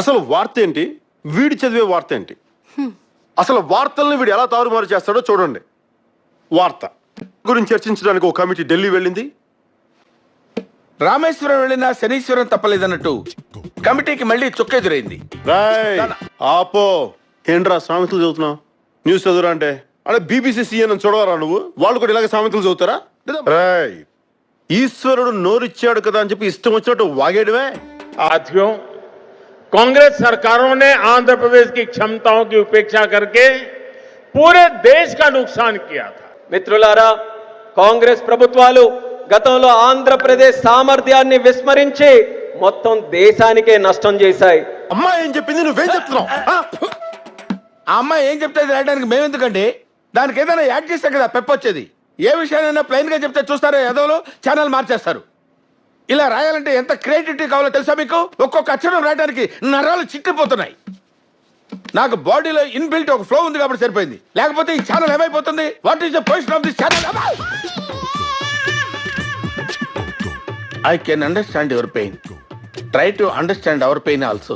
అసలు వార్త ఏంటి? వీడి చదివే వార్త ఏంటి? అసలు వార్తల్ని వీడు ఎలా తారుమారు చేస్తాడో చూడండి. వార్త. గురించి చర్చించడానికి ఒక కమిటీ ఢిల్లీ వెళ్ళింది. రామేశ్వరం వెళ్ళినా శనీశ్వరం తప్పలేదన్నట్టు కమిటీకి మళ్ళీ చుక్కెదురైంది ఆపో. ఏంట్రా సామెతలు చదువుతున్నావు? న్యూస్ చదువురా అంటే? అంటే బీబీసీ సీఎన్ చూడవరా నువ్వు? వాళ్ళు కూడా ఇలాగే సామెతలు చదువుతారా? ఈశ్వరుడు నోరిచ్చాడు కదా అని చెప్పి ఇష్టం వచ్చినట్టు వాగేయడమే. ఆద్యం कांग्रेस सरकारों ने आंध्र प्रदेश की क्षमताओं की उपेक्षा करके पूरे देश का नुकसान किया था మిత్రులారా కాంగ్రెస్ ప్రభుత్వాలు గతంలో ఆంధ్రప్రదేశ్ సామర్థ్యాన్ని విస్మరించి మొత్తం దేశానికే నష్టం చేశాయి అమ్మా ఏం చెప్పింది నువ్వేం చెప్తున్నావు ఆ? ఆ అమ్మాయి ఏం చెప్తే అది రాయడానికి మేమెందుకండి దానికి ఏదైనా యాడ్ చేస్తే కదా పెప్పొచ్చేది ఏ విషయానైనా ప్లెయిన్ గా చెప్తే చూస్తారో ఎదవలో ఛానల్ మార్చేస్తారు ఇలా రాయాలంటే ఎంత క్రియేటివిటీ కావాలో తెలుసా మీకు? ఒక్కొక్క అక్షరం రాయడానికి నరాలు చిట్టిపోతున్నాయి నాకు బాడీలో ఇన్బిల్ట్ ఒక ఫ్లో ఉంది కాబట్టి సరిపోయింది. లేకపోతే ఈ ఛానల్ ఏమైపోతుంది? What is the position of this channel I can understand your pain try to understand our pain also